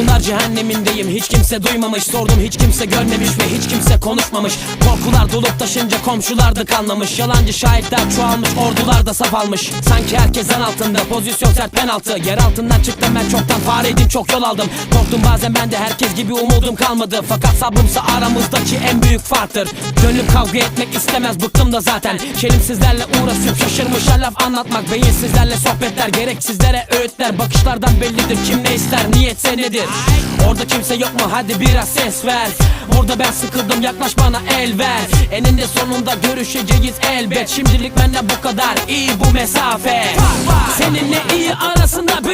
Maymunlar cehennemindeyim. Hiç kimse duymamış Sordum hiç kimse görmemiş ve hiç kimse konuşmamış. Korkular dolup taşınca komşular da kanlamış. Yalancı şahitler çoğalmış ordular da saf almış. Sanki herkes en altında pozisyon sert penaltı. Yer altından çıktım ben çoktan fareydim çok yol aldım. Korktum bazen ben de herkes gibi umudum kalmadı. Fakat sabrımsa aramızdaki en büyük farktır. Gönlüm kavga etmek istemez bıktım da zaten. Çelimsizlerle uğraşıp şaşırmışlar laf anlatmak Beyinsizlerle sohbetler. Gereksizlere öğütler Bakışlardan bellidir kim ne ister niyetse nedir Orada kimse yok mu? Hadi biraz ses ver. Burada ben sıkıldım yaklaş bana el ver. Eninde sonunda görüşeceğiz elbet. Şimdilik benden bu kadar. İyi bu mesafe. Seninle iyi arasında